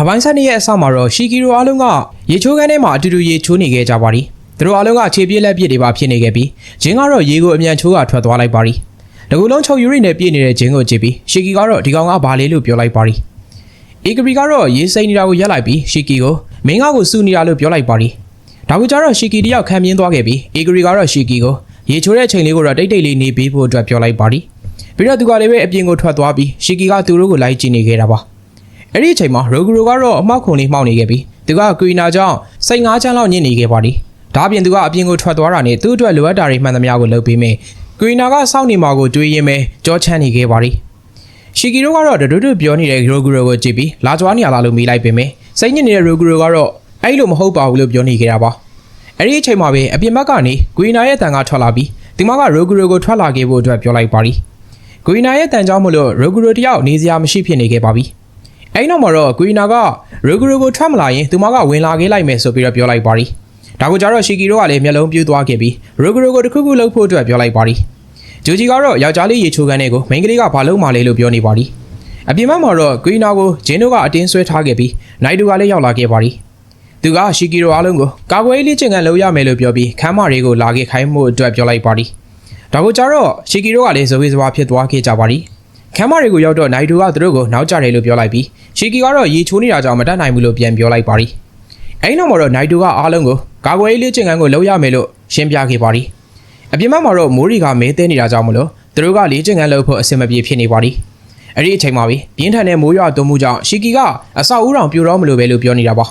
အပိုင်းဆက်နှစ်ရဲ့အစမှာတော့ရှီကီရိုအားလုံးကရေချိုးခန်းထဲမှာအတူတူရေချိုးနေခဲ့ကြပါသည်သူတို့အားလုံးကခြေပြည့်လက်ပြည့်တွေပါဖြစ်နေခဲ့ပြီးဂျင်းကတော့ရေကိုအမြန်ချိုးကထွက်သွားလိုက်ပါသည်တကူလုံးချုပ်ယူရီနဲ့ပြည့်နေတဲ့ဂျင်းကိုကြည့်ပြီးရှီကီကတော့ဒီကောင်ကဘာလေးလို့ပြောလိုက်ပါသည်အေဂရီကတော့ရေစိမ့်နေတာကိုရက်လိုက်ပြီးရှီကီကိုမင်းကကိုစူနေတာလို့ပြောလိုက်ပါသည်ဒါကိုကြတော့ရှီကီတယောက်ခံပြင်းသွားခဲ့ပြီးအေဂရီကတော့ရှီကီကိုရေချိုးတဲ့အချိန်လေးကိုတော့တိတ်တိတ်လေးနေပေးဖို့အတွက်ပြောလိုက်ပါသည်ပြီးတော့သူကလည်းပဲအပြင်ကိုထွက်သွားပြီးရှီကီကသူတို့ကိုလိုက်ကြည့်နေခဲ့တာပါ အဲ့ဒီအချိန်မှာရိုဂရိုကတော့အမောက်ခုံလေးမှောက်နေခဲ့ပြီးသူကကွီနာကြောင့်စိတ်ငါးချမ်းလောက်ညစ်နေခဲ့ပါသည်ဒါအပြင်သူကအပြင်ကိုထွက်သွားတာနဲ့သူ့အတွက်လိုအပ်တာတွေမှန်သမျှကိုလုပ်ပေးမယ်ကွီနာကစောင့်နေမှာကိုတွေးရင်းပဲကြောချမ်းနေခဲ့ပါသည်ရှီကီရိုကတော့ဒဒွတ်ပြောနေတဲ့ရိုဂရိုကိုကြည့်ပြီးလာကြွားနေရလားလို့မေးလိုက်ပေမယ့်စိတ်ညစ်နေတဲ့ရိုဂရိုကတော့အဲ့လိုမဟုတ်ပါဘူးလို့ပြောနေခဲ့တာပါအဲ့ဒီအချိန်မှာပဲအပြင်ဘက်ကနေကွီနာရဲ့တန်ကထွက်လာပြီးဒီမကရိုဂရိုကိုထွက်လာခဲ့ဖို့အတွက်ပြောလိုက်ပါသည်ကွီနာရဲ့တန်ကြောင့်မလို့ရိုဂရိုတယောက်နေစရာမရှိဖြစ်နေခဲ့ပါပြီ အဲ့နောက်မှာတော့ကွီနာကရိုဂရိုကိုထွက်မလာရင်သူမကဝင်လာခဲ့လိုက်မယ်ဆိုပြီးတော့ပြောလိုက်ပါရီဒါကိုကြတော့ရှီကီရိုကလည်းမျက်လုံးပြူးသွားခဲ့ပြီးရိုဂရိုကိုတစ်ခုခုလှုပ်ဖို့အတွက်ပြောလိုက်ပါရီဂျူဂျီကတော့ယောက်ျားလေးရေချိုခန်းတဲ့ကိုမိန်းကလေးကဘာလုပ်မှလဲလို့ပြောနေပါရီအပြင်ဘက်မှာတော့ကွီနာကိုဂျင်းတို့ကအတင်းဆွဲထားခဲ့ပြီးနိုင်တူကလည်းရောက်လာခဲ့ပါရီသူကရှီကီရိုအားလုံးကိုကာကွယ်ရေးလေ့ကျင့်ခန်းလုပ်ရမယ်လို့ပြောပြီးခမ်းမတွေကိုလာခဲ့ခိုင်းမှုအတွက်ပြောလိုက်ပါရီဒါကိုကြတော့ရှီကီရိုကလည်းဇဝေဇဝါဖြစ်သွားခဲ့ကြပါရီ ခမ်းမတွေကိုရောက်တော့နိုင်တူကသူတို့ကိုနောက်ကျတယ်လို့ပြောလိုက်ပြီးရှီကီကတော့ရေချိုးနေတာကြောင့်မတတ်နိုင်ဘူးလို့ပြန်ပြောလိုက်ပါရီအဲ့နောက်မှာတော့နိုင်တူကအားလုံးကိုကာကွယ်ရေးလေ့ကျင့်ခန်းကိုလုပ်ရမယ်လို့ရှင်းပြခဲ့ပါရီအပြင်ဘက်မှာတော့မိုးရီကမဲသေးနေတာကြောင့်မလို့သူတို့ကလေ့ကျင့်ခန်းလုပ်ဖို့အဆင်မပြေဖြစ်နေပါရီအဲ့ဒီအချိန်မှာပဲပြင်းထန်တဲ့မိုးရွာသွန်းမှုကြောင့်ရှီကီကအဆောက်အဦတောင်ပြိုတော့မလို့ပဲလို့ပြောနေတာပါ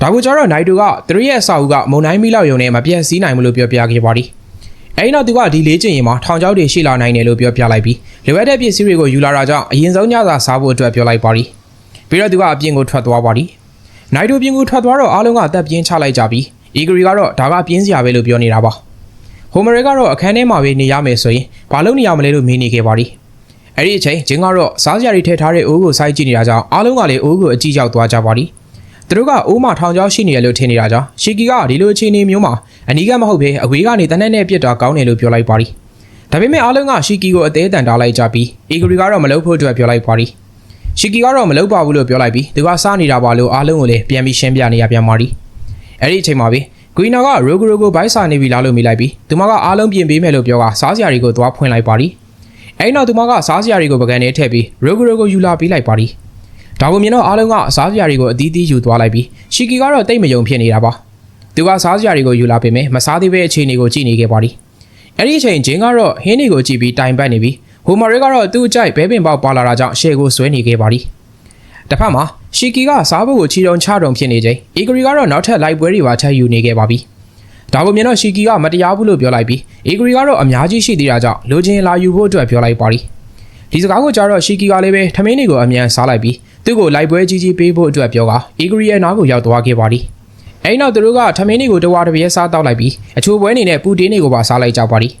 ဒါကိုကျတော့နိုင်တူကသူတို့ရဲ့အဆောက်အဦကမုံတိုင်းမီလောက်ယုံနဲ့မပြတ်စည်းနိုင်ဘူးလို့ပြောပြခဲ့ပါရီ အဲဒီနောက်သူကဒီလေးကျင်ရင်မှာထောင်ချောက်တွေရှိလာနိုင်တယ်လို့ပြောပြလိုက်ပြီးလိုအပ်တဲ့ပစ္စည်းတွေကိုယူလာတာကြောင့်အရင်ဆုံးညစာစားဖို့အတွက်ပြောလိုက်ပါရီပြီးတော့သူကအပြင်ကိုထွက်သွားပါရီနိုင်တို့ပြင်ကိုထွက်သွားတော့အားလုံးကတက်ပြင်းချလိုက်ကြပြီးအီဂရီကတော့ဒါကပြင်းစရာပဲလို့ပြောနေတာပါဟိုမရီကတော့အခန်းထဲမှာပဲနေရမယ်ဆိုရင်ဘာလုပ်နေရမလဲလို့မေးနေခဲ့ပါရီအဲ့ဒီအချိန်ဂျင်းကတော့စားစရာတွေထည့်ထားတဲ့အိုးကိုစိုက်ကြည့်နေတာကြောင့်အားလုံးကလည်းအိုးကိုအကြည့်ရောက်သွားကြပါရီ သူတို့ကအိုးမထောင်ချောက်ရှိနေတယ်လို့ထင်နေတာကြောင့်ရှီကီကဒီလိုအခြေအနေမျိုးမှာအနီးကမဟုတ်ဘဲအဝေးကနေတနက်နဲ့ပြစ်တာကောင်းတယ်လို့ပြောလိုက်ပါရီဒါပေမဲ့အားလုံးကရှီကီကိုအသေးအတန်တားလိုက်ကြပြီးအီဂရီကတော့မလုပ်ဖို့အတွက်ပြောလိုက်ပါရီရှီကီကတော့မလုပ်ပါဘူးလို့ပြောလိုက်ပြီးသူကစားနေတာပါလို့အားလုံးကိုလည်းပြန်ပြီးရှင်းပြနေရပြန်ပါရီအဲ့ဒီအချိန်မှာပဲကွီနာကရိုဂရိုကိုဘိုက်စာနေပြီလားလို့မေးလိုက်ပြီးသူမကအားလုံးပြင်ပေးမယ်လို့ပြောကစားစရာတွေကိုသွားဖွင့်လိုက်ပါရီအဲ့နောက်သူမကစားစရာတွေကိုပကံထဲထည့်ပြီးရိုဂရိုကိုယူလာပေးလိုက်ပါရီ ဒါကိုမြင်တော့အားလုံးကစားစရာတွေကိုအသီးသီးယူသွားလိုက်ပြီးရှီကီကတော့တိတ်မယုံဖြစ်နေတာပါသူကစားစရာတွေကိုယူလာပေးမယ်မစားသေးပဲအခြေအနေကိုကြည့်နေခဲ့ပါရီအဲ့ဒီအချိန်ဂျင်းကတော့ဟင်းတွေကိုကြည့်ပြီးတိုင်ပတ်နေပြီးဟိုမာရဲကတော့သူ့အကြိုက်ဘဲပင်ပေါက်ပါလာတာကြောင့်ရှေ့ကိုဆွဲနေခဲ့ပါရီတစ်ဖက်မှာရှီကီကစားဖို့ကိုချီတုံချတုံဖြစ်နေချိန်အီဂရီကတော့နောက်ထပ်လိုက်ပွဲတွေပါထပ်ယူနေခဲ့ပါပြီဒါကိုမြင်တော့ရှီကီကမတရားဘူးလို့ပြောလိုက်ပြီးအီဂရီကတော့အများကြီးရှိသေးတာကြောင့်လိုချင်လာယူဖို့အတွက်ပြောလိုက်ပါရီဒီစကားကိုကြားတော့ရှီကီကလည်းပဲထမင်းတွေကိုအမြန်စားလိုက်ပြီး သူ့ကိုလိုက်ပွဲကြီးကြီးပေးဖို့အတွက်ပြောကအီဂရီရဲ့နားကိုရောက်သွားခဲ့ပါသည်အဲဒီနောက်သူတို့ကထမင်းတွေကိုတဝါတပြဲစားတောက်လိုက်ပြီးအချိုပွဲအနေနဲ့ပူတင်းတွေကိုပါစားလိုက်ကြပါသည်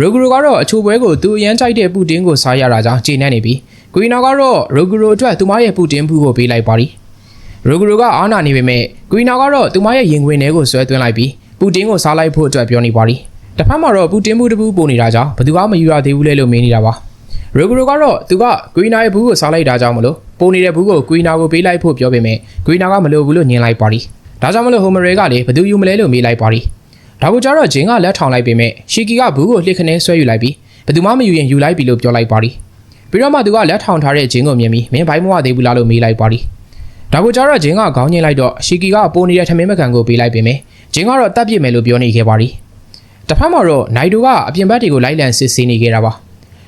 ရိုဂရိုကတော့အချိုပွဲကိုသူအရန်ကြိုက်တဲ့ပူတင်းကိုစားရတာကြောင့်ကျေနပ်နေပြီးကွီနာကတော့ရိုဂရိုအတွက်သူမရဲ့ပူတင်းဘူးကိုပေးလိုက်ပါသည်ရိုဂရိုကအာနာနေပေမဲ့ကွီနာကတော့သူမရဲ့ရင်ခွင်ထဲကိုဆွဲသွင်းလိုက်ပြီးပူတင်းကိုစားလိုက်ဖို့အတွက်ပြောနေပါသည်တစ်ဖက်မှာတော့ပူတင်းဘူးတစ်ဘူးပို့နေတာကြောင့်ဘယ်သူမှမယူရသေးဘူးလေလို့မင်းနေတာပါရိုဂရိုကတော့သူကကွီနာရဲ့ဘူးကိုစားလိုက်တာကြောင့်မလို့ ပုံနေတဲ့ဘူးကိုကွီနာကိုပေးလိုက်ဖို့ပြောပေမဲ့ကွီနာကမလိုဘူးလို့ညင်လိုက်ပါရီဒါကြောင့်မလို့ဟိုမရဲကလည်းဘယ်သူယူမလဲလို့မေးလိုက်ပါရီဒါကိုကြတော့ဂျင်းကလက်ထောင်လိုက်ပေမဲ့ရှီကီကဘူးကိုလှစ်ခနဲဆွဲယူလိုက်ပြီးဘယ်သူမှမယူရင်ယူလိုက်ပြီလို့ပြောလိုက်ပါရီပြီးတော့မှသူကလက်ထောင်ထားတဲ့ဂျင်းကိုမြင်ပြီးမင်းဘိုင်းမဝသေးဘူးလားလို့မေးလိုက်ပါရီဒါကိုကြတော့ဂျင်းကခေါင်းညှိလိုက်တော့ရှီကီကပုံနေတဲ့ထမင်းမကန်ကိုပေးလိုက်ပေမဲ့ဂျင်းကတော့တတ်ပြစ်မယ်လို့ပြောနေခဲ့ပါရီတစ်ဖက်မှာတော့နိုင်တူကအပြင်ဘက်တွေကိုလိုက်လံစစ်ဆေးနေခဲ့တာပါ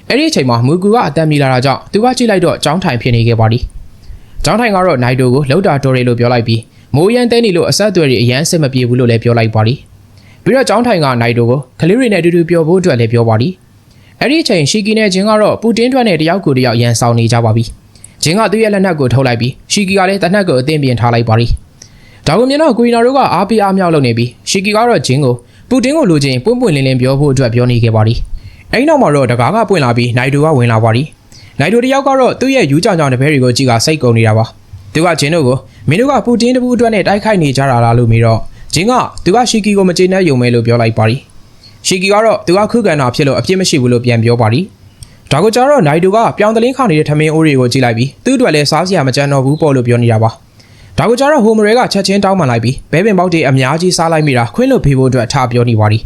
အဲ့ဒီအချိန်မှာမူကူကအတန်မြလာတာကြောင့်သူကကြည့်လိုက်တော့ကြောင်းထိုင်ဖြစ်နေခဲ့ပါသည်။ကြောင်းထိုင်ကတော့နိုင်တိုကိုလှုပ်တာတော်တယ်လို့ပြောလိုက်ပြီးမိုးရန်တဲနေလို့အဆက်အသွယ်တွေအရန်စစ်မပြေဘူးလို့လည်းပြောလိုက်ပါသည်။ပြီးတော့ကြောင်းထိုင်ကနိုင်တိုကိုကလေးတွေနဲ့အတူတူပြောဖို့အတွက်လည်းပြောပါသည်။အဲ့ဒီအချိန်ရှီကီနဲ့ဂျင်းကတော့ပူတင်ထွက်နဲ့တယောက်ကိုတယောက်ရန်ဆောင်နေကြပါပြီ။ဂျင်းကသူ့ရဲ့လက်နက်ကိုထုတ်လိုက်ပြီးရှီကီကလည်းတနက်ကိုအသင်ပြင်ထားလိုက်ပါသည်။ဒါကိုမြင်တော့ကွီနာတို့ကအားပေးအားမြောက်လုပ်နေပြီးရှီကီကတော့ဂျင်းကိုပူတင်ကိုလိုချင်ပွင့်ပွင့်လင်းလင်းပြောဖို့အတွက်ပြောနေခဲ့ပါသည်။ အဲ့နောက်မှာတော့တကားကပွင့်လာပြီးနိုင်တူကဝင်လာပါသည်။နိုင်တူတယောက်ကတော့သူ့ရဲ့ယူကြောင်ကြောင်တပည့်တွေကိုကြည့်ကစိတ်ကုန်နေတာပါ။သူကဂျင်းတို့ကိုမင်းတို့ကပူတင်တပူအတွက်နဲ့တိုက်ခိုက်နေကြတာလားလို့မေးတော့ဂျင်းကသူကရှီကီကိုမကျေနပ်ယုံမဲလို့ပြောလိုက်ပါသည်။ရှီကီကတော့သူကခုခံတာဖြစ်လို့အပြစ်မရှိဘူးလို့ပြန်ပြောပါသည်။ဒါကိုကြတော့နိုင်တူကပြောင်းတလင်းခါနေတဲ့ထမင်းအိုးတွေကိုကြည့်လိုက်ပြီးသူ့အတွက်လည်းစားစရာမကြမ်းတော့ဘူးပေါ့လို့ပြောနေတာပါ။ဒါကိုကြတော့ဟိုမရဲကချက်ချင်းတောင်းပန်လိုက်ပြီးဘဲပင်ပေါက်တွေအများကြီးစားလိုက်မိတာခွင်းလို့ဖေးဖို့အတွက်ထားပြောနေပါသည်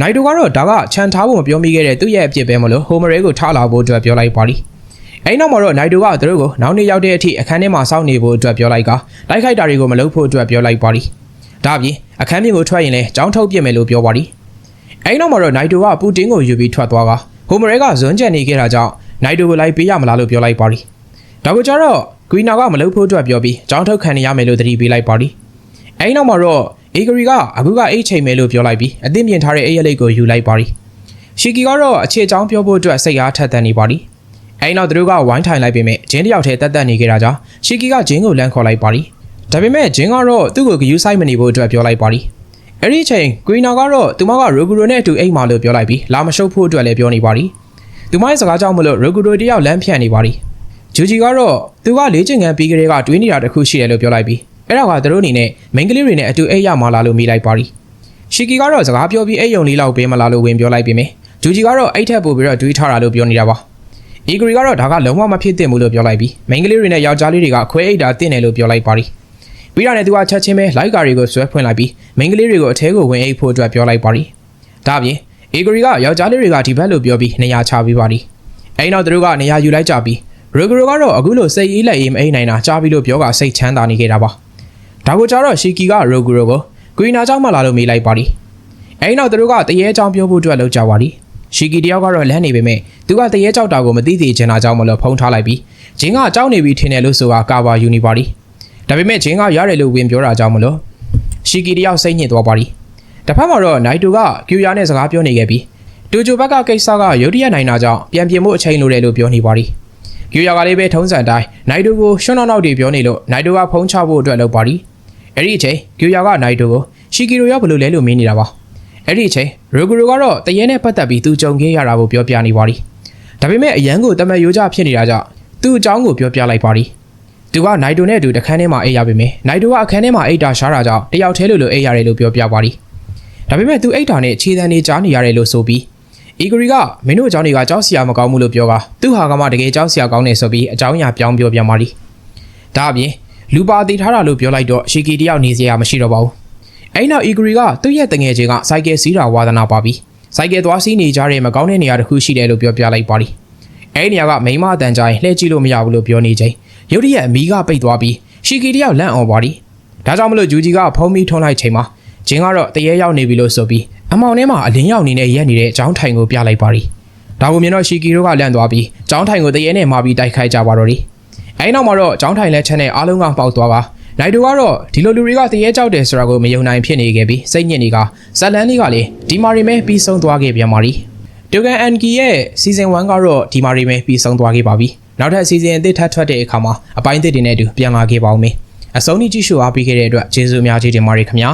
နိုင်တိုကတော့ဒါကခြံထားဖို့မပြောမိခဲ့တဲ့သူ့ရဲ့အဖြစ်ပဲမလို့ဟိုမရဲကိုထားလာဖို့အတွက်ပြောလိုက်ပါသည်အဲ့နောက်မှာတော့နိုင်တိုကသူတို့ကိုနောက်နေ့ရောက်တဲ့အထိအခန်းထဲမှာစောင့်နေဖို့အတွက်ပြောလိုက်ကတိုက်ခိုက်တာတွေကိုမလုပ်ဖို့အတွက်ပြောလိုက်ပါသည်ဒါအပြင်အခန်းပြင်ကိုထွက်ရင်လည်းကြောင်းထုတ်ပြစ်မယ်လို့ပြောပါသည်အဲ့နောက်မှာတော့နိုင်တိုကပူတင်ကိုယူပြီးထွက်သွားကဟိုမရဲကဇွန်းကျန်နေခဲ့တာကြောင့်နိုင်တိုကိုလိုက်ပေးရမလားလို့ပြောလိုက်ပါသည်ဒါကိုကြတော့ဂရီနာကမလုပ်ဖို့အတွက်ပြောပြီးကြောင်းထုတ်ခံရမယ်လို့သတိပေးလိုက်ပါသည်အဲ့နောက်မှာတော့ အေဂရီကအခုကအိတ်ချိန်မယ်လို့ပြောလိုက်ပြီးအသင့်ပြင်ထားတဲ့အိတ်ရလိတ်ကိုယူလိုက်ပါသည်ရှီကီကတော့အခြေချောင်းပြောဖို့အတွက်စိတ်အားထက်သန်နေပါသည်အဲ့နောက်သူတို့ကဝိုင်းထိုင်လိုက်ပေမဲ့ဂျင်းတယောက်တည်းတက်တက်နေကြတာကြောင့်ရှီကီကဂျင်းကိုလမ်းခေါ်လိုက်ပါသည်ဒါပေမဲ့ဂျင်းကတော့သူ့ကိုဂယူးဆိုင်မနေဖို့အတွက်ပြောလိုက်ပါသည်အဲ့ဒီအချိန်ဂရီနာကတော့သူမကရိုဂူရိုနဲ့အတူအိတ်မာလို့ပြောလိုက်ပြီးလာမရှုပ်ဖို့အတွက်လည်းပြောနေပါသည်သူမရဲ့စကားကြောင့်မလို့ရိုဂူရိုတယောက်လမ်းဖြန့်နေပါသည်ဂျူဂျီကတော့သူကလေးချင်ငံပြီးကလေးကတွေးနေတာတခုရှိတယ်လို့ပြောလိုက်ပြီး အဲ့ဒါကသူတို့အနေနဲ့မိန်းကလေးတွေနဲ့အတူအိတ်ရမှာလားလို့မိလိုက်ပါသည်ရှီကီကတော့စကားပြောပြီးအိတ်ယုံလေးလောက်ပေးမလားလို့ဝင်ပြောလိုက်ပြီးမြင်ဂျူဂျီကတော့အိတ်ထက်ပို့ပြီးတော့တွေးထားတာလို့ပြောနေတာပါအီဂရီကတော့ဒါကလုံးဝမဖြစ်သင့်ဘူးလို့ပြောလိုက်ပြီးမိန်းကလေးတွေနဲ့ယောက်ျားလေးတွေကခွဲအိတ်တာတင့်တယ်လို့ပြောလိုက်ပါသည်ပြီးတော့လည်းသူကချက်ချင်းပဲလိုက်ကာတွေကိုဆွဲဖွင့်လိုက်ပြီးမိန်းကလေးတွေကိုအထဲကိုဝင်အိတ်ဖို့အတွက်ပြောလိုက်ပါသည်ဒါအပြင်အီဂရီကယောက်ျားလေးတွေကဒီဘက်လို့ပြောပြီးနေရာချပေးပါသည်အဲ့နောက်သူတို့ကနေရာယူလိုက်ကြပြီးရိုဂရိုကတော့အခုလိုစိတ်အေးလက်အေးမအိမ်နိုင်တာကြားပြီးလို့ပြောကစိတ်ချမ်းသာနေခဲ့တာပါ ဒါကိုကြတော့ရှီကီကရိုဂရိုကိုဂရီနာကြောင့်မလာလို့မေးလိုက်ပါသည်အဲ့နောက်သူတို့ကတရေချောင်းပြောဖို့အတွက်လောက်ကြပါသည်ရှီကီတယောက်ကတော့လမ်းနေပေမဲ့သူကတရေကြောက်တာကိုမသိသေးချင်တာကြောင့်မလို့ဖုံးထားလိုက်ပြီးဂျင်းကကြောက်နေပြီထင်တယ်လို့ဆိုတာကာဘာယူနီပါသည်ဒါပေမဲ့ဂျင်းကရတယ်လို့ဝင်ပြောတာကြောင့်မလို့ရှီကီတယောက်စိတ်ညစ်သွားပါသည်တစ်ဖက်မှာတော့နိုင်တူကကျူယာနဲ့စကားပြောနေခဲ့ပြီးတူဂျိုဘက်ကကိစ္စကရုတ်တရက်နိုင်တာကြောင့်ပြန်ပြင်ဖို့အချိန်လိုတယ်လို့ပြောနေပါသည်ကျူယာကလေးပဲထုံးစံတိုင်းနိုင်တူကိုရှွန်းနောက်နောက်တွေပြောနေလို့နိုင်တူကဖုံးချဖို့အတွက်လုပ်ပါသည် အဲ့ဒီအချိန်ကျူယာကနိုင်တူကိုရှီကီရိုရောက်ဘလို့လဲလို့မင်းနေတာပါအဲ့ဒီအချိန်ရိုဂူရိုကတော့တရဲနဲ့ပတ်သက်ပြီးသူကြုံခဲ့ရတာကိုပြောပြနေပါသည်ဒါပေမဲ့အရန်ကိုတမန်ရိုးကြဖြစ်နေတာကြောင့်သူ့အကြောင်းကိုပြောပြလိုက်ပါသည်သူကနိုင်တိုနဲ့အတူတခန်းထဲမှာအိပ်ရပေမယ့်နိုင်တိုကအခန်းထဲမှာအိပ်တာရှားတာကြောင့်တယောက်တည်းလိုလိုအိပ်ရတယ်လို့ပြောပြပါသည်ဒါပေမဲ့သူအိပ်တာနဲ့ခြေတံတွေကြားနေရတယ်လို့ဆိုပြီးအီဂရီကမင်းတို့အကြောင်းတွေကကြောက်စရာမကောင်းဘူးလို့ပြောကသူ့ဟာကမှတကယ်ကြောက်စရာကောင်းနေဆိုပြီးအကြောင်းအရာပြောင်းပြောပြပါသည်ဒါအပြင် လူပါတီထားတာလို့ပြောလိုက်တော့ရှီကီတယောက်နေစရာမရှိတော့ပါဘူးအဲ့နောက်အီဂရီကသူ့ရဲ့တငယ်ချင်းကစိုက်ကယ်စီးတာဝါသနာပါပြီးစိုက်ကယ်သွားစီးနေကြတဲ့မကောင်းတဲ့နေရာတစ်ခုရှိတယ်လို့ပြောပြလိုက်ပါသည်အဲ့ဒီနေရာကမိမအတန်ကြိုင်လှည့်ကြည့်လို့မရဘူးလို့ပြောနေချိန်ရုတ်တရက်အမီးကပိတ်သွားပြီးရှီကီတယောက်လန့်အောင်ပါသည်ဒါကြောင့်မလို့ဂျူဂျီကဖုံးပြီးထုံးလိုက်ချိန်မှာဂျင်းကတော့တရေရောက်နေပြီလို့ဆိုပြီးအမောင်ထဲမှာအလင်းရောက်နေတဲ့ရက်နေတဲ့အကြောင်းထိုင်ကိုပြလိုက်ပါသည်ဒါကိုမြင်တော့ရှီကီတို့ကလန့်သွားပြီးကျောင်းထိုင်ကိုတရေနဲ့မာပြီးတိုက်ခိုက်ကြပါတော့တယ် အဲဒီနောက်မှာတော့ကျောင်းထိုင်လက်ချက်နဲ့အားလုံးကပေါက်သွားပါနိုင်တူကတော့ဒီလိုလူတွေကတရေကြောက်တယ်ဆိုတာကိုမယုံနိုင်ဖြစ်နေခဲ့ပြီးစိတ်ညစ်နေကဇက်လန်လေးကလည်းဒီမာရီမဲပြီးဆုံးသွားခဲ့ပြန်ပါသည်တူကန်အန်ကီရဲ့ season 1ကတော့ဒီမာရီမဲပြီးဆုံးသွားခဲ့ပါပြီနောက်ထပ် season အသစ်ထပ်ထွက်တဲ့အခါမှာအပိုင်းအသစ်တွေနဲ့အတူပြန်လာခဲ့ပါဦးမယ်အဆုံးထိကြည့်ရှုအားပေးခဲ့တဲ့အတွက်ကျေးဇူးအများကြီးတင်ပါတယ်ခင်ဗျာ